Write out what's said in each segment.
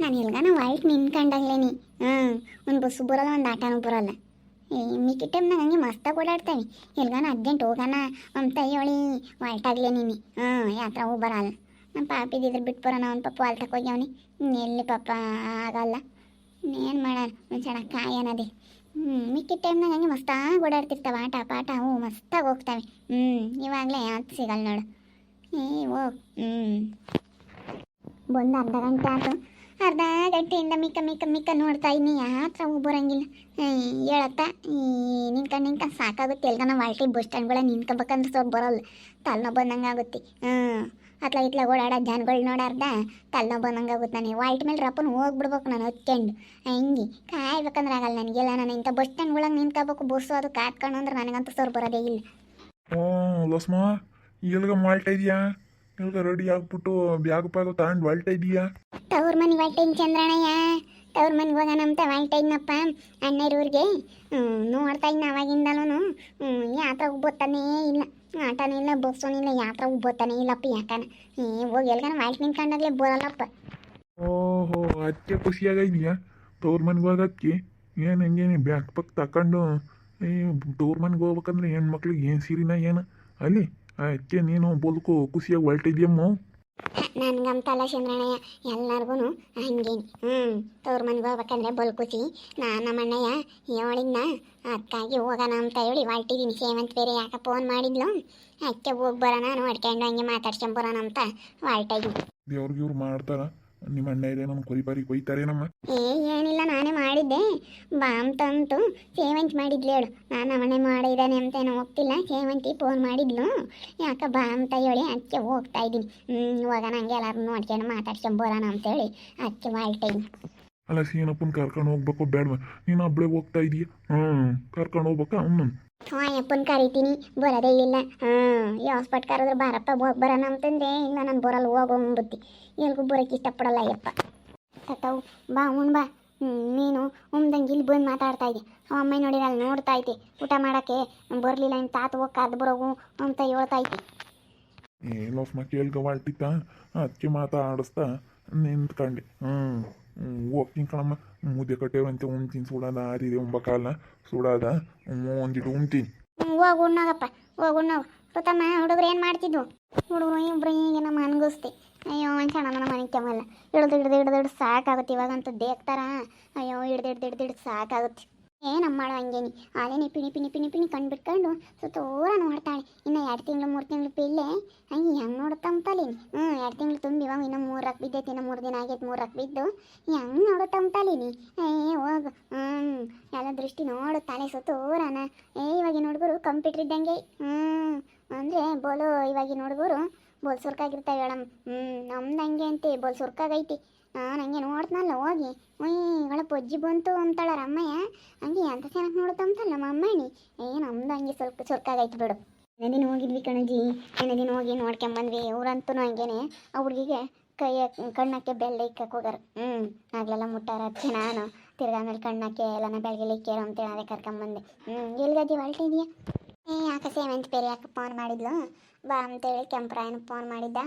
ನಾನು ಇಲ್ಗಾನ ವೈಟ್ ನಿನ್ಕಂಡಾಗ್ಲೇನಿ ಹ್ಞೂ ಒಂದು ಬಸ್ಸು ಬರಲ್ಲ, ಒಂದು ಆಟನೂ ಬರೋಲ್ಲ. ಮಿಕ್ಕಿ ಟೈಮ್ನಾಗ ಹಂಗೆ ಮಸ್ತಾಗಿ ಓಡಾಡ್ತೇನೆ. ಎಲ್ಗಾನ ಅರ್ಜೆಂಟ್ ಹೋಗೋಣ ಅಂತ ಹೇಳಿ ವೈಟಾಗ್ಲೇ ನೀನು. ಹ್ಞೂ ಯಾತ್ರ ಹೋಗಿ ಬರಲ್ಲ. ನಮ್ಮ ಪಾಪಿದಿದ್ರೆ ಬಿಟ್ಟು ಬರೋಣ, ಅವ್ನ ಪಪ್ಪ ಅಲ್ಲಿ ತಕೋಗ್ಯವನಿ ಎಲ್ಲಿ ಪಾಪ ಆಗಲ್ಲ. ಏನು ಮಾಡೋಣ ಒಂದು ಸಣ್ಣ ಕಾಯಿ ಅನ್ನೋದೇ ಹ್ಞೂ ಮಿಕ್ಕಿ ಟೈಮ್ನಾಗ ಹಂಗೆ ಮಸ್ತಾಗಿ ಓಡಾಡ್ತಿರ್ತಾವೆ, ಆಟ, ಪಾಠ ಹ್ಞೂ ಮಸ್ತಾಗಿ ಹೋಗ್ತಾವೆ. ಹ್ಞೂ ಇವಾಗಲೇ ಯಾವ್ದು ಸಿಗಲ್ಲ ನೋಡು. ಏ, ಓ ಹ್ಞೂ ಬಂದು ಅರ್ಧ ಗಂಟೆ ಆಯ್ತು ಅರ್ಧ ಗಂಟೆಯಿಂದ ಮಿಕ್ಕ ಮಿಕ್ಕ ಮಿಕ್ಕ ನೋಡ್ತಾ ಇದ್ದೀನಿ ಯಾತ್ರ ಬರೋಂಗಿಲ್ಲ. ಈ ನಿನ್ಕ ನಿನ್ಕ ಸಾಕಾಗುತ್ತೆ. ಎಲ್ಗನ ವಾಲ್ಟಿ ಬಸ್ ಸ್ಟ್ಯಾಂಡ್ಗಳ ನಿನ್ಕೋಬೇಕಂದ್ರೆ ಸ್ವಲ್ಪ ಬರೋಲ್ಲ. ತಲೆನೋವು ಬಂದಂಗೆ ಆಗುತ್ತೆ ಹ್ಞೂ ಅತ್ಲ ಇತ್ಲ ಓಡಾಡೋ ಜನಗಳು ನೋಡಾರ್ದ ತಲೆನೋವು ಬಂದಂಗೆ ಆಗುತ್ತೆ ನನಗೆ ವಾಲ್ಟ್ ಮೇಲೆ ರಪ್ಪನ ಹೋಗ್ಬಿಡ್ಬೇಕು ನಾನು ಹತ್ಕೊಂಡು. ಹಂಗೆ ಕಾಯ್ಬೇಕಂದ್ರೆ ಆಗಲ್ಲ ನನಗೆಲ್ಲ. ನಾನು ಇಂಥ ಬಸ್ ಸ್ಟ್ಯಾಂಡ್ಗಳಾಗ ನಿಂತ್ಕೋಬೇಕು. ಬಸ್ಸು ಅದು ಕಾತ್ಕೊಂಡು ಅಂದ್ರೆ ನನಗಂತೂ ಸರ್ ಬರೋದೇ ಇಲ್ಲ. ಓ, ಲಸ್ಮಾ, ಎಲ್ಗ ಮಾಲ್ಟ್ ಇದೀಯಾ? ಎಲ್ಗ ರೆಡಿ ಆಗ್ಬಿಟ್ಟು ಬ್ಯಾಗ್ ಪಾಗ ತಗೊಂಡು ಹೊಲ್ತಾ ಇದೀಯಾ? ತವ್ರ ಮನೆ ಹೊಲ್ಟೈನ್ ಚಂದ್ರಣ್ಣಯ್ಯ ತವ್ರ ಮನೆಗೆ ಹೋಗೋಣ ಅಂತ ಹೊಲ್ಟೈನಪ್ಪ ಅಣ್ಣರೂರಿಗೆ ನೋಡ್ತಾ ಇನ್ನ ಅವಾಗಿಂದಲೂ ಯಾತ್ರ ಉಬ್ಬತ್ತಾನೇ ಇಲ್ಲ. ಆಟನೇ ಇಲ್ಲ ಬಸ್ಸೋನೇ ಇಲ್ಲ ಯಾತ್ರ ಉಬ್ಬತ್ತಾನೇ ಇಲ್ಲಪ್ಪ ಯಾಕನ. ಏ ಹೋಗಿ ಎಲ್ಗಾನ ವಾಲ್ಟ್ ನಿಂತ್ಕೊಂಡಾಗ್ಲೇ ಬರಲ್ಲಪ್ಪ. ಓಹೋ ಅದಕ್ಕೆ ಖುಷಿಯಾಗಿದೆಯಾ ತವ್ರ ಮನೆಗೆ ಹೋಗೋಕ್ಕೆ? ಏನು ಹಂಗೇನು ಬ್ಯಾಗ್ ಪಕ್ ತಕೊಂಡು ಏ ತವ್ರ ಮನೆಗೆ ಹೋಗ್ಬೇಕಂದ್ರೆ ಹೆಣ್ಮಕ್ಳಿಗೆ ಏನು ಸೀರಿನ ಏನು? ಅಲ್ಲಿ? ಅದಕ್ಕೆ ನೀನು ಬದುಕು ಖುಷಿಯಾಗಿ ಹೊಲ್ಟಿದ್ಯಮ್ಮ ನನ್ಗಂತಲ್ಲ ಚಂದ್ರಣ್ಣಯ್ಯ ಎಲ್ಲರಿಗೂ ಹಂಗೇನು. ಹ್ಞೂ ತವ್ರ ಮನೆಗೆ ಹೋಗ್ಬೇಕಂದ್ರೆ ಬಲ್ಕುಸಿ ನಾನು ನಮ್ಮ ಅಣ್ಣಯ್ಯ ಹೇಳಿದ್ನ ಅದಕ್ಕಾಗಿ ಹೋಗೋಣ ಅಂತ ಹೇಳಿ ಹೊರಟಿದ್ದೀನಿ ಸೇವಂತ್ ಬೇರೆ ಯಾಕೆ ಫೋನ್ ಮಾಡಿದ್ಲು? ಅದಕ್ಕೆ ಹೋಗಿ ಬರೋಣ ನೋಡ್ಕೊಂಡು ಹಂಗೆ ಬರೋಣ ಅಂತ ಹೊರಟಾಗಿ ದೇವ್ರಿಗೆ ಇವ್ರು ಮಾಡ್ತಾರ? ನಿಮ್ಮ ಅಣ್ಣ ಇದೆ ನಮ್ಮ ಕುರಿಬಾರಿ ಕೊಯ್ತಾರೇನಮ್ಮ ಏ, ಏನಿಲ್ಲ, ನಾನೇ ಮಾಡಿದ್ದೆ. ಬಾಮ್ ತಂತು. ಸೇವಂತಿ ಮಾಡಿದ್ಲು ಹೇಳು. ನಾನು ಅವನೇ ಮಾಡಿದ್ದಾನೆ ಅಂತ ಏನೋ ಹೋಗ್ತಿಲ್ಲ ಸೇವಂತಿ ಫೋನ್ ಮಾಡಿದ್ಲು. ಯಾಕ ಬಾ ಅಂತ ಹೇಳಿ ಅದಕ್ಕೆ ಹೋಗ್ತಾ ಇದ್ದೀನಿ. ಇವಾಗ ನಂಗೆ ಎಲ್ಲರೂ ನೋಡ್ಕೊಂಡು ಮಾತಾಡ್ಸ್ಕೊಂಡ್ ಬರೋಣ ಅಂತೇಳಿ. ಅದಕ್ಕೆ ಹೊಲ್ಟೈನಿ ಅಲ್ಲ ಸೀನಪ್ಪನ ಕರ್ಕೊಂಡು ಹೋಗ್ಬೇಕು ಬೇಡವಾ. ನೀನು ಒಬ್ಳೆ ಹೋಗ್ತಾ ಇದೀಯ? ಹ್ಮ್ ಕರ್ಕೊಂಡು ಹೋಗ್ಬೇಕಾ? ಅವನು ಅಪ್ಪನ ಕರಿತೀನಿ. ಬರೋದೇ ಇಲ್ಲ. ಹ್ಮ್ ಈ ಹಾಸ್ಪಿಟ್ ಕರೆದ್ರೆ ಬಾರಪ್ಪ ಹೋಗಿ ಬರೋಣ ಅಂತಂದೆ. ಇಲ್ಲ ನಾನು ಬರಲ್ಲ ಹೋಗೋ ಬುದ್ಧಿ ಎಲ್ಗೂ ಬರೋಕ್ಕೆ ಇಷ್ಟಪಡಲ್ಲ ಅಯ್ಯಪ್ಪ. ತತ್ತವು ಬಾ ಉಣ್ ಬಾ. ನೀನು ಉಮ್ದಂಗೆ ಇಲ್ಲಿ ಬಂದು ಮಾತಾಡ್ತಾ ಇದ್ದೆ. ಅಮ್ಮ ನೋಡಿರ ಅಲ್ಲಿ ನೋಡ್ತಾ ಐತಿ ಊಟ ಮಾಡಕ್ಕೆ. ಬರಲಿಲ್ಲ ಇನ್ನು ತಾತ ಹೋಗಿ ಕಾದ್ ಬರೋಗು ಅಂತ ಹೇಳ್ತಾ ಐತಿ ಏ ಲೋಸ್ಮ ಕೇಳ್ಗ ಹೊಲ್ಟಿತ್ತ ಅದಕ್ಕೆ ಮಾತಾಡಿಸ್ತಾ ನಿಂತ್ಕೊಂಡೆ. ಹ್ಞೂ ಹೋಗ್ತೀನಿ ಕಣಮ್ಮ ಮುದ್ದೆ ಕಟ್ಟೇವಂತೆ ಉಣ್ತೀನಿ ಸುಡೋದ ಆರಿದೆ ಉಂಬಕಾಲ ಸುಡೋದ ಒಂದಿಟ್ಟು ಉಣ್ತೀನಿ ಹೋಗಿ ಉಣ್ಣಗಪ್ಪ ಹೋಗಿ ಉಣ್ಣೋಗು ಗೊತ್ತಮ್ಮ ಹುಡುಗರು ಏನು ಮಾಡ್ತಿದ್ವು ಹುಡುಗರು ಇಬ್ಬರು ಈಗ ನಮ್ಮ ಅನ್ಗಸ್ತಿ ಅಯ್ಯೋ ಅಂಚಣ ನಮ್ಮ ಮನೆ ಕೆಮ್ಮಲ್ಲ ಹಿಡ್ದು ಹಿಡ್ದು ಹಿಡ್ದು ಹಿಡ್ದು ಸಾಕಾಗುತ್ತೆ ಇವಾಗಂತೂ ದೇಕ್ತಾರ ಅಯ್ಯೋ ಹಿಡ್ದು ಹಿಡ್ದು ಹಿಡ್ದು ಹಿಡ್ದು ಸಾಕಾಗುತ್ತೆ ಏನಮ್ಮ ಮಾಡೋ ಹಂಗೇನಿ ಅದೇನೆ ಪಿಣಿ ಪಿಣಿ ಪಿಣಿ ಪಿಣಿ ಕಣ್ ಬಿಟ್ಕೊಂಡು ಸುತ್ತೂರ ನೋಡ್ತಾಳೆ. ಇನ್ನು ಎರಡು ತಿಂಗಳು, ಮೂರು ತಿಂಗಳು ಪಿಲ್ಲೆ ಹಂಗೆ ಹೆಂಗೆ ನೋಡುತ್ತಂತಲೇ ಹ್ಞೂ ಎರಡು ತಿಂಗಳು ತುಂಬಿ ಇವಾಗ ಇನ್ನೂ ಮೂರು ರಕ್ ಬಿದ್ದೈತಿ, ಇನ್ನೂ ಮೂರು ದಿನ ಆಗೈತೆ, ಮೂರು ರಕ್ ಬಿದ್ದು. ಹೆಂಗೆ ನೋಡುತ್ತಂತಲೀನಿ ಏ, ಹೋಗು. ಹ್ಞೂ ಎಲ್ಲ ದೃಷ್ಟಿ ನೋಡು ತಲೆ ಸುತ್ತೂರನ. ಏ, ಇವಾಗಿನ ಹುಡುಗರು ಕಂಪ್ಯೂಟ್ರ್ ಇದ್ದಂಗೆ. ಹ್ಞೂ ಅಂದರೆ ಬೋಲೋ ಇವಾಗಿನ ಹುಡುಗರು. ಬೋಲ್ ಸುರ್ಕಾಗಿರ್ತಾವೆ ಮೇಡಮ್ ಹ್ಞೂ ನಮ್ದು ಹಂಗೆ ಅಂತೆ, ಬೋಲ್ ಸುರ್ಕಾಗೈತಿ. ನಾನು ಹಂಗೆ ನೋಡ್ತನಲ್ಲ, ಹೋಗಿ. ಇಗಳ ಪೊಜ್ಜಿ ಬಂತು ಅಂತಾಳ ರಮ್ಮಯ್ಯ. ಹಂಗೆ ಎಂತ ಚೆನ್ನಾಗಿ ನಮ್ಮ ಅಮ್ಮಣ್ಣಿ. ಏ, ನಮ್ದು ಹಂಗೆ ಸ್ವಲ್ಪ ಸುರ್ಕಾಗೈತಿ ಬಿಡು. ದಿನ ಹೋಗಿದ್ವಿ ಕಣಜಿ. ದಿನ ಹೋಗಿ ನೋಡ್ಕೊಂಬಂದ್ವಿ ಊರಂತೂ ಹಂಗೇನೆ. ಆ ಹುಡುಗಿಗೆ ಕೈಯ, ಕಣ್ಣಕ್ಕೆ ಬೆಲ್ಲ ಇಕ್ಕಕ್ಕೆ ಹೋಗಾರ ಹ್ಞೂ ಆಗ್ಲೆಲ್ಲ ಮುಟ್ಟಾರ ಅದಕ್ಕೆ ನಾನು. ತಿರ್ಗಾ ಆಮೇಲೆ ಕಣ್ಣಕ್ಕೆ ಎಲ್ಲನ ಬೆಳಗ್ಲಿಕ್ಕೆ ಅಂತೇಳಿ ಅದೇ ಕರ್ಕೊಂಬಂದೆ. ಹ್ಞೂ ಎಲ್ಗದಿ ಹೊಲ್ಟಿದ್ಯಾ ಏ, ಯಾಕೆ ಸೇವಂತಿ ಬೇರೆ ಯಾಕೆ ಫೋನ್ ಮಾಡಿದ್ಲು? ಬಾ ಅಂತೇಳಿ ಕೆಂಪರಾಯನ ಫೋನ್ ಮಾಡಿದ್ದ.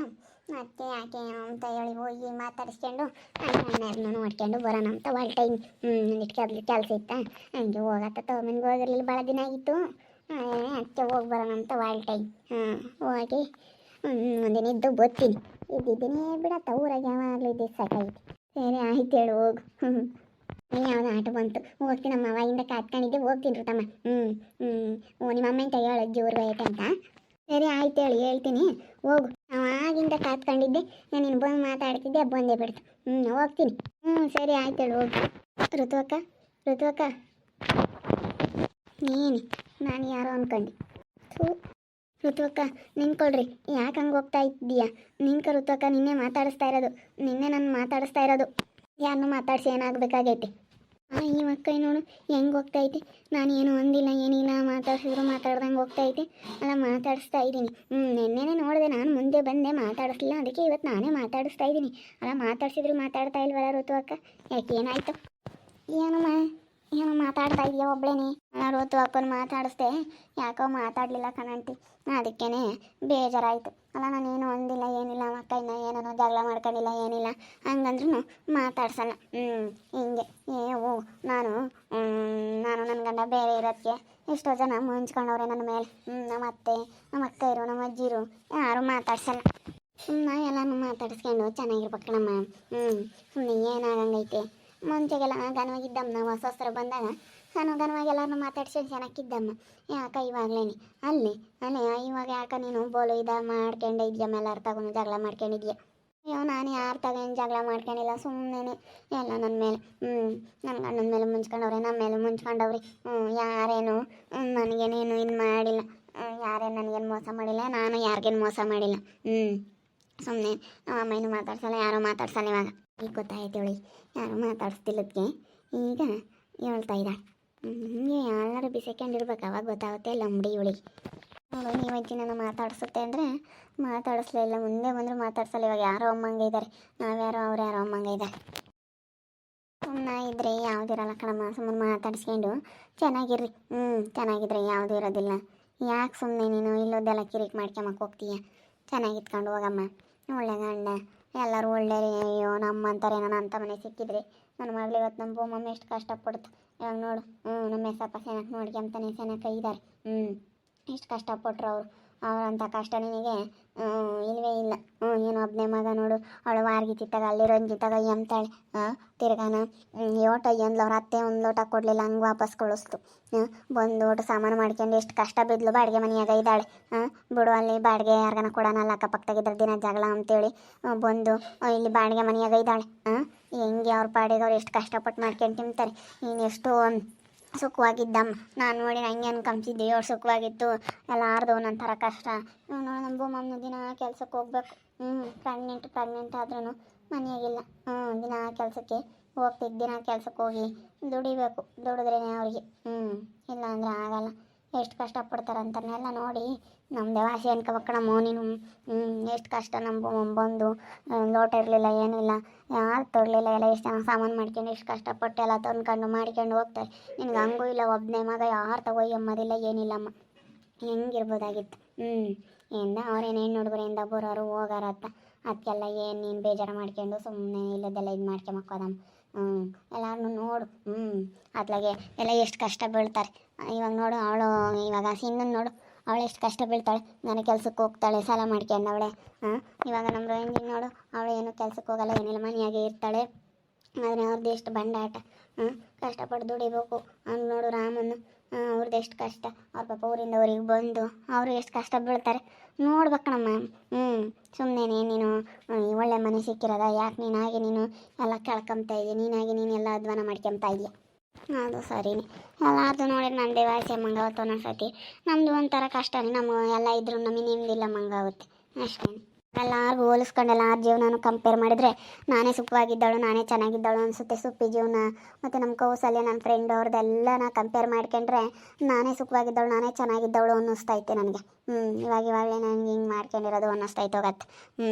ಮತ್ತೆ ಯಾಕೆ ಅಂತ ಹೇಳಿ ಹೋಗಿ ಮಾತಾಡಿಸ್ಕೊಂಡು ಅಣ್ಣನ ನೋಡ್ಕೊಂಡು ಬರೋಣ ಅಂತ ಹೊಲ್ಟೈನಿ ಹ್ಞೂ ಒಂದಿಟ್ಟು ಕೆಲ್ಸ ಇತ್ತ? ಹಂಗೆ ಹೋಗತ್ತ ತಗೊಂಬಂದು ಹೋಗಿರ್ಲಿಲ್ಲ ಭಾಳ ದಿನ ಆಗಿತ್ತು ಅದಕ್ಕೆ ಹೋಗಿ ಬರೋಣ ಅಂತ ಹೊಲ್ಟೈನಿ ಹಾಂ, ಹೋಗಿ ಒಂದಿನ ಇದ್ದು ಬರ್ತೀನಿ. ಇದ್ದಿದ್ದೇನೆ ಬಿಡತ್ತ ಊರಾಗ ಯಾವಾಗಲೂ ಇದ್ದು ಸಾಕಾಗಿತ್ತು ಸರಿ, ಆಯ್ತು ಹೇಳು, ಹೋಗು. ಹ್ಞೂ ಯಾವ್ದು ಆಟ ಬಂತು. ಹೋಗ್ತೀನಿ, ನಮ್ಮ ಅವಾಗಿಂದ ಕಾತ್ಕೊಂಡಿದ್ದೆ, ಹೋಗ್ತೀನಿ ತಮ್ಮ ಹ್ಞೂ ಹ್ಞೂ ನಿಮ್ಮ ಅಮ್ಮನ ಕೈ ಹೇಳು ಜೋರು ಐತೆ ಅಂತ. ಸರಿ ಆಯ್ತು ಹೇಳಿ, ಹೇಳ್ತೀನಿ. ಹೋಗು. ಆಗಿಂದ ಕಾತ್ಕೊಂಡಿದ್ದೆ ನಾನು ನಿನ್ನ ಬಂದು ಮಾತಾಡ್ತಿದ್ದೆ ಬಂದೇ ಬಿಡ್ತು. ಹ್ಞೂ ಹೋಗ್ತೀನಿ. ಹ್ಞೂ ಸರಿ ಆಯ್ತು ಹೇಳಿ, ಹೋಗು. ಋತುವಕ್ಕ ಋತುವಕ್ಕ. ಋತು ನೀನು, ನಾನು ಯಾರೋ ಅನ್ಕೊಂಡು. ಥೂ, ಋತುವಕ್ಕ, ನಿಂತ್ಕೊಳ್ರಿ. ಯಾಕೆ ಹಂಗೆ ಹೋಗ್ತಾ ಇದ್ದೀಯಾ? ನಿನ್ಕ ಋತುವಕ್ಕ, ನಿನ್ನೆ ಮಾತಾಡಿಸ್ತಾ ಇರೋದು. ನಿನ್ನೆ ನಾನು ಮಾತಾಡಿಸ್ತಾ ಇರೋದು. ಯಾರನ್ನೂ ಮಾತಾಡಿಸಿ ಏನಾಗಬೇಕಾಗೈತೆ? ಈ ಮಕ್ಕಳು ನೋಡು, ಹೆಂಗೆ ಹೋಗ್ತೈತೆ. ನಾನು ಏನು ಅಂದಿಲ್ಲ, ಏನಿಲ್ಲ, ಮಾತಾಡ್ಸಿದ್ರು ಮಾತಾಡ್ದಂಗೆ ಹೋಗ್ತೈತೆ. ಅಲ್ಲ, ಮಾತಾಡಿಸ್ತಾ ಇದ್ದೀನಿ. ಹ್ಞೂ ನಿನ್ನೆನೇ ನೋಡಿದೆ, ನಾನು ಮುಂದೆ ಬಂದೆ, ಮಾತಾಡಿಸ್ಲಿಲ್ಲ. ಅದಕ್ಕೆ ಇವತ್ತು ನಾನೇ ಮಾತಾಡಿಸ್ತಾ ಇದ್ದೀನಿ. ಅಲ್ಲ, ಮಾತಾಡ್ಸಿದ್ರು ಮಾತಾಡ್ತಾ ಇಲ್ವಲ್ಲ ಋತು ಅಕ್ಕ ಯಾಕೆ ಏನಾಯ್ತು? ಏನಮ್ಮ? ಏನೋ ಮಾತಾಡ್ತಾ ಇದೆಯಾ ಒಬ್ಳೇನೆ? ಹೊತ್ತು ಹಾಕೊಂಡು ಮಾತಾಡಿಸ್ದೆ. ಯಾಕೋ ಮಾತಾಡಲಿಲ್ಲ ಕಣಂಟಿ ಅದಕ್ಕೇನೆ ಬೇಜಾರಾಯಿತು. ಅಲ್ಲ, ನಾನೇನು ಒಂದಿಲ್ಲ ಏನಿಲ್ಲ ಮಕ್ಕಳನ್ನ ಏನೋ ಜಗಳ ಮಾಡ್ಕೊಂಡಿಲ್ಲ, ಏನಿಲ್ಲ. ಹಂಗಂದ್ರೂ ಮಾತಾಡ್ಸಲ್ಲ. ಹ್ಞೂ ಹಿಂಗೆ. ಓ, ನಾನು ನಾನು ನನ್ನ ಗಂಡ ಬೇರೆ ಇರೋದಕ್ಕೆ ಎಷ್ಟೋ ಜನ ಮುಂಚ್ಕೊಂಡವ್ರೆ ನನ್ನ ಮೇಲೆ. ನಮ್ಮ ಅತ್ತೆ, ನಮ್ಮ ಅಕ್ಕ ಇರು, ನಮ್ಮ ಅಜ್ಜಿರು ಯಾರು ಮಾತಾಡ್ಸಲ್ಲ. ಸುಮ್ಮನೆ ಎಲ್ಲನೂ ಮಾತಾಡಿಸ್ಕೊಂಡು ಚೆನ್ನಾಗಿರ್ಬೇಕು ಕಣಮ್ಮ. ಹ್ಞೂ ಸುಮ್ಮನೆ ಏನಾಗಂಗೈತೆ? ಮುಂಚೆಗೆಲ್ಲ ಘನವಾಗಿದ್ದಮ್ಮ ನಾವು ಹೊಸ ಹೊಸರು ಬಂದಾಗ ನಾನು ಘನವಾಗಿ ಎಲ್ಲರನ್ನೂ ಮಾತಾಡ್ಸ್ಕೊಂಡು ಚೆನ್ನಾಗಿದ್ದಮ್ಮ. ಯಾಕ ಇವಾಗಲೇನೆ. ಅಲ್ಲಿ, ಅಲ್ಲೇ, ಇವಾಗ ಯಾಕ ನೀನು ಬೋಲು ಇದ ಮಾಡ್ಕೊಂಡೆ ಇದೆಯಮ್ಮ, ಎಲ್ಲರ ತಗೊಂಡು ಜಗಳ ಮಾಡ್ಕೊಂಡಿದ್ಯಾ? ಅಯ್ಯೋ, ನಾನು ಯಾರು ತಗೊಂಡು ಜಗಳ ಮಾಡ್ಕೊಂಡಿಲ್ಲ ಸುಮ್ಮನೆ ಎಲ್ಲ ನನ್ನ ಮೇಲೆ ಹ್ಞೂ ನನ್ನ ಗಂಡನ ಮೇಲೆ ಮುಂಚ್ಕೊಂಡವ್ರೆ ನಮ್ಮ ಮೇಲೆ ಮುಂಚ್ಕೊಂಡವ್ರಿ. ಹ್ಞೂ ಯಾರೇನು ನನಗೇನೇನು ಇದು ಮಾಡಿಲ್ಲ. ಯಾರೇನು ನನಗೇನು ಮೋಸ ಮಾಡಿಲ್ಲ, ನಾನು ಯಾರಿಗೇನು ಮೋಸ ಮಾಡಿಲ್ಲ. ಹ್ಞೂ ಸುಮ್ಮನೆ ಅಮ್ಮನೂ ಮಾತಾಡ್ಸಲ್ಲ, ಯಾರೋ ಮಾತಾಡ್ಸಲ್ಲ ಇವಾಗ. ಈಗ ಗೊತ್ತಾಯ್ತು ಇವಳಿಗೆ ಯಾರೂ ಮಾತಾಡಿಸ್ತಿಲ್ಲದಕ್ಕೆ ಈಗ ಹೇಳ್ತಾ ಇದ್ದಾಳೆ. ಹಿಂಗೆ ಎಲ್ಲರೂ ಬಿಸಿಕೊಂಡಿರ್ಬೇಕು ಅವಾಗ ಗೊತ್ತಾಗುತ್ತೆ ಲಂಬಡಿ ಇವಳಿಗೆ ನೋಡು, ನೀವು ನಾನು ಮಾತಾಡಿಸುತ್ತೆ ಅಂದರೆ ಮಾತಾಡಿಸ್ಲಿಲ್ಲ ಮುಂದೆ ಬಂದರೂ ಮಾತಾಡ್ಸಲ್ಲ. ಇವಾಗ ಯಾರೋ ಅಮ್ಮಂಗೆ ಇದ್ದಾರೆ ನಾವ್ಯಾರೋ ಅವ್ರು ಯಾರೋ ಅಮ್ಮಂಗೆ ಇದ್ದಾರೆ. ಸುಮ್ಮನೆ ಇದ್ದರೆ ಯಾವುದೂ ಇರಲ್ಲ ಕಣಮ್ಮ ಸುಮ್ಮನೆ ಮಾತಾಡಿಸ್ಕೊಂಡು. ಚೆನ್ನಾಗಿರ್ರಿ ಹ್ಞೂ ಚೆನ್ನಾಗಿದ್ರೆ ಯಾವುದೂ ಇರೋದಿಲ್ಲ. ಯಾಕೆ ಸುಮ್ಮನೆ ನೀನು ಇಲ್ಲೋದೆಲ್ಲ ಕಿರಿಕ್ ಮಾಡ್ಕೊಂಬಕ್ಕೆ ಹೋಗ್ತೀಯ? ಚೆನ್ನಾಗಿತ್ಕೊಂಡು ಹೋಗಮ್ಮ. ಒಳ್ಳೆ ಗಂಡ. ಎಲ್ಲರೂ ಒಳ್ಳೆ ಅಯ್ಯೋ ನಮ್ಮಂತಾರೆ ನಾನು ಅಂಥ ಮನೆ ಸಿಕ್ಕಿದ್ರೆ. ನನ್ನ ಮಗಳು ಇವತ್ತು ನಮ್ಮ ಭೂಮಮ್ಮ ಎಷ್ಟು ಕಷ್ಟಪಡ್ತು. ಇವಾಗ ನೋಡು. ಹ್ಞೂ ನಮ್ಮ ಹೆಸಪ್ಪ ಸೆನಕ್ಕೆ ನೋಡ್ಕೊಂತಾನೆ ಸೆನಕ ಇದ್ದಾರೆ. ಹ್ಞೂ ಎಷ್ಟು ಕಷ್ಟಪಟ್ರು ಅವರು. ಅವರಂಥ ಕಷ್ಟ ನಿನಗೆ ಇಲ್ವೇ ಇಲ್ಲ. ಹ್ಞೂ ಏನು ಒಬ್ಬನೇ ಮಗ ನೋಡು. ಅವಳು ವಾರ್ಗಿತಿ ತಗ ಅಲ್ಲಿ ರಂಜಿ ತಗ ಎಂತಾಳೆ ತಿರ್ಗಾನ ಲೋಟ ಎಂದ್ಲು ಅವ್ರ ಅತ್ತೆ ಒಂದು ಲೋಟ ಕೊಡಲಿಲ್ಲ, ಹಂಗೆ ವಾಪಸ್ ಕಳಿಸ್ತು. ಬಂದು ಊಟ ಸಾಮಾನು ಮಾಡ್ಕೊಂಡು ಎಷ್ಟು ಕಷ್ಟ ಬಿದ್ಲು, ಬಾಡಿಗೆ ಮನೆಯಾಗ ಇದ್ದಾಳೆ. ಬಿಡು, ಅಲ್ಲಿ ಬಾಡಿಗೆ ಯಾರಿಗಾನ ಕೊಡೋಣಲ್ಲ ಅಕ್ಕಪಕ್ಕದಾಗಿದ್ರೆ ದಿನ ಜಗಳ ಅಂತೇಳಿ ಬಂದು ಇಲ್ಲಿ ಬಾಡಿಗೆ ಮನೆಯಾಗ ಇದ್ದಾಳೆ. ಹೆಂಗೆ ಅವ್ರ ಪಾಡಿಗೆ ಅವ್ರು ಎಷ್ಟು ಕಷ್ಟಪಟ್ಟು ಮಾಡ್ಕೊಂಡು ತಿಂತಾರೆ. ನೀನು ಎಷ್ಟು ಸುಖವಾಗಿದ್ದಮ್ಮ ನಾನು ನೋಡಿ ಹಂಗೆ ಅನ್ಕೊಂತಿದ್ದೆ ಅವ್ರು ಸುಖವಾಗಿತ್ತು. ಎಲ್ಲಾರ್ದು ಒಂಥರ ಕಷ್ಟ. ನೋಡಿ ನಮ್ಮ ಭೂಮಮ್ಮನ ದಿನ ಕೆಲ್ಸಕ್ಕೆ ಹೋಗ್ಬೇಕು. ಹ್ಞೂ ಪ್ರೆಗ್ನೆಂಟ್ ಪ್ರೆಗ್ನೆಂಟ್ ಆದ್ರೂ ಮನೆಯಾಗಿಲ್ಲ. ಹ್ಞೂ ದಿನ ಕೆಲಸಕ್ಕೆ ಹೋಗ್ತಿದ್ದ ದಿನ ಕೆಲ್ಸಕ್ಕೆ ಹೋಗಿ ದುಡಿಬೇಕು. ದುಡಿದ್ರೇ ಅವ್ರಿಗೆ. ಹ್ಞೂ ಇಲ್ಲ ಅಂದರೆ ಆಗಲ್ಲ. ಎಷ್ಟು ಕಷ್ಟಪಡ್ತಾರೆ ಅಂತಾರನ್ನೆಲ್ಲ ನೋಡಿ. ನಮ್ಮ ವಾಸಿ ಅನ್ಕೋಬೇಕಣಮ್ಮ ನೀನು ಎಷ್ಟು ಕಷ್ಟ ನಮ್ಮ ಬಂದು ಲೋಟ ಇರಲಿಲ್ಲ ಏನಿಲ್ಲ ಯಾರು ತರಲಿಲ್ಲ, ಎಲ್ಲ ಎಷ್ಟು ಜನ ಸಾಮಾನು ಮಾಡ್ಕೊಂಡು, ಎಷ್ಟು ಕಷ್ಟಪಟ್ಟು ಎಲ್ಲ ತಂದ್ಕೊಂಡು, ಮಾಡ್ಕೊಂಡು ಹೋಗ್ತಾರೆ. ನಿನ್ಗೆ ಹಂಗೂ ಇಲ್ಲ ಒಬ್ಬನೇ ಮಗ ಯಾರು ತಗೊಯ್ಯಮ್ಮದಿಲ್ಲ ಏನಿಲ್ಲಮ್ಮ ಹೆಂಗಿರ್ಬೋದಾಗಿತ್ತು. ಹ್ಞೂ ಎಂದ ಅವ್ರೇನು ಏನು ಹುಡುಗರಿಂದ ಬರೋರು ಹೋಗಾರತ್ತ ಅದಕ್ಕೆಲ್ಲ ಏನು ನೀನು ಬೇಜಾರು ಮಾಡ್ಕೊಂಡು ಸುಮ್ಮನೆ ಇಲ್ಲದೆಲ್ಲ ಇದು ಮಾಡ್ಕೊಂಬಕ್ಕೋದಮ್ಮ ಹ್ಞೂ ಎಲ್ಲಾರನ್ನೂ ನೋಡು. ಹ್ಞೂ ಅತ್ಲಾಗೆ ಎಲ್ಲ ಎಷ್ಟು ಕಷ್ಟ ಬೀಳ್ತಾರೆ. ಇವಾಗ ನೋಡು ಅವಳು, ಇವಾಗ ಸಿನ್ನನ್ನು ನೋಡು. ಅವಳು ಎಷ್ಟು ಕಷ್ಟ ಬೀಳ್ತಾಳೆ. ನಾನು ಕೆಲ್ಸಕ್ಕೆ ಹೋಗ್ತಾಳೆ, ಸಾಲ ಮಾಡ್ಕೊಂಡು ಅವಳೆ ಹಾಂ ಇವಾಗ ನಮ್ಮ ರೋಹಿಣಿ ನೋಡು, ಅವಳು ಏನು ಕೆಲ್ಸಕ್ಕೆ ಹೋಗಲ್ಲ, ಏನಿಲ್ಲ, ಮನೆಯಾಗೆ ಇರ್ತಾಳೆ. ಆದರೆ ಅವ್ರದ್ದು ಎಷ್ಟು ಬಂಡಾಟ. ಹ್ಞೂ ಕಷ್ಟಪಟ್ಟು ದುಡಿಬೇಕು. ಹಂಗೆ ನೋಡು ರಾಮನ್ನು ಅವ್ರದ್ದು ಎಷ್ಟು ಕಷ್ಟ. ಅವ್ರ ಪಾಪ ಊರಿಂದ ಊರಿಗೆ ಬಂದು ಅವರು ಎಷ್ಟು ಕಷ್ಟ ಬೀಳ್ತಾರೆ. ನೋಡ್ಬೇಕಣಮ್ಮ ಹ್ಞೂ ಸುಮ್ಮನೆ ನೀನು ಒಳ್ಳೆ ಮನೆ ಸಿಕ್ಕಿರೋದ? ಯಾಕೆ ನೀನಾಗಿ ನೀನು ಎಲ್ಲ ಕಳ್ಕೊಂತ ಇದೀಯ? ನೀನಾಗಿ ನೀನು ಎಲ್ಲ ಅಧ್ವಾನ ಮಾಡ್ಕೊಂತ ಇದೆಯಾ? ಅದು ಸರಿನೇ. ಅದು ನೋಡಿ ನಮ್ಮದೇ ವಾಸಿ ಮಂಗಾವತ್ತು ಸರ್ತಿ ನಮ್ಮದು ಒಂಥರ ಕಷ್ಟನೇ ನಮ್ಗೆ ಎಲ್ಲ ಇದ್ರೂ ನಮಗೆ ನಿಮ್ದಿಲ್ಲ ಮಂಗಾವತ್ತೆ ಅಷ್ಟೇ ಎಲ್ಲಾರ್ಗು ಹೋಲಿಸ್ಕೊಂಡು ಎಲ್ಲರ ಜೀವನನೂ ಕಂಪೇರ್ ಮಾಡಿದರೆ ನಾನೇ ಸುಖವಾಗಿದ್ದಳು, ನಾನೇ ಚೆನ್ನಾಗಿದ್ದಾಳು ಅನಿಸುತ್ತೆ ಸುಪ್ಪಿ ಜೀವನ. ಮತ್ತು ನಮ್ಮ ಕೌಸಲ್ಯ ನನ್ನ ಫ್ರೆಂಡ್ ಅವ್ರದ್ದೆಲ್ಲ ನಾ ಕಂಪೇರ್ ಮಾಡ್ಕೊಂಡ್ರೆ ನಾನೇ ಸುಖವಾಗಿದ್ದವಳು ನಾನೇ ಚೆನ್ನಾಗಿದ್ದವಳು ಅನ್ನಿಸ್ತೈತೆ ನನಗೆ. ಹ್ಞೂ ಇವಾಗ ಇವಾಗಲೇ ನನಗೆ ಹಿಂಗೆ ಮಾಡ್ಕೊಂಡಿರೋದು ಅನ್ನಿಸ್ತೈತೆ ಹೋಗತ್ತೆ ಹ್ಞೂ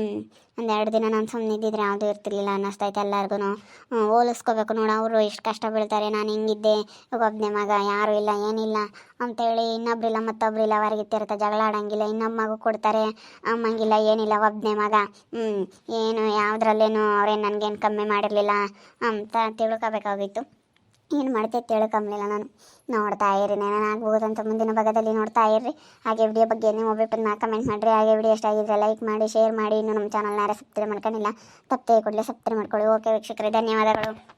ಒಂದೆರಡು ದಿನ ನಾನು ಸುಮ್ಮನೆ ಇದ್ದಿದ್ರೆ ಯಾವುದೂ ಇರ್ತಿರ್ಲಿಲ್ಲ ಅನ್ನಿಸ್ತೈತೆ ಎಲ್ಲರಿಗೂ ಹೋಲಿಸ್ಕೋಬೇಕು ನೋಡು ಅವರು ಎಷ್ಟು ಕಷ್ಟ ಬೀಳ್ತಾರೆ, ನಾನು ಹಿಂಗಿದ್ದೆ ಒಬ್ಬನೇ ಮಗ, ಯಾರೂ ಇಲ್ಲ, ಏನಿಲ್ಲ ಅಂತೇಳಿ ಇನ್ನೊಬ್ರಿಲ್ಲ ಮತ್ತೊಬ್ರಿಲ್ಲ ಹೊರಗಿತ್ತಿರುತ್ತೆ, ಜಗಳ ಆಡಂಗಿಲ್ಲ, ಇನ್ನೊಬ್ಬ ಮಗು ಕೊಡ್ತಾರೆ, ಅಮ್ಮಂಗಿಲ್ಲ, ಏನಿಲ್ಲ ಒಬ್ಬನೇ ಮಗ. ಹ್ಞೂ ಏನು ಯಾವುದ್ರಲ್ಲೇನು ಅವ್ರೇನು ನನಗೇನು ಕಮ್ಮಿ ಮಾಡಿರಲಿಲ್ಲ. ಅಂತ ತಿಳ್ಕೊಬೇಕಾಗಿತ್ತು. ಏನು ಮಾಡ್ತೆ ತಿಳ್ಕೊಂಬಲಿಲ್ಲ ನಾನು. ನೋಡ್ತಾ ಇರಿ ನಾನು ಅಂತ ಮುಂದಿನ ಭಾಗದಲ್ಲಿ ನೋಡ್ತಾ ಇರ್ರಿ. ಹಾಗೆ ವಿಡಿಯೋ ಬಗ್ಗೆ ನೀವು ನಾ ಕಮೆಂಟ್ ಮಾಡಿರಿ. ಹಾಗೆ ವಿಡಿಯೋ ಎಷ್ಟು ಆಗಿದ್ರೆ ಲೈಕ್ ಮಾಡಿ ಶೇರ್ ಮಾಡಿ. ಇನ್ನು ನಮ್ಮ ಚಾನಲ್ನ ಯಾರು ಸಬ್ಸ್ಕ್ರೈಬ್ ಮಾಡ್ಕೊಂಡಿಲ್ಲ ತಪ್ಪೇ ಕೂಡಲೇ ಸಬ್ಸ್ಕ್ರೈಬ್ ಮಾಡ್ಕೊಳ್ಳಿ. ಓಕೆ ವೀಕ್ಷಕರೇ, ಧನ್ಯವಾದಗಳು.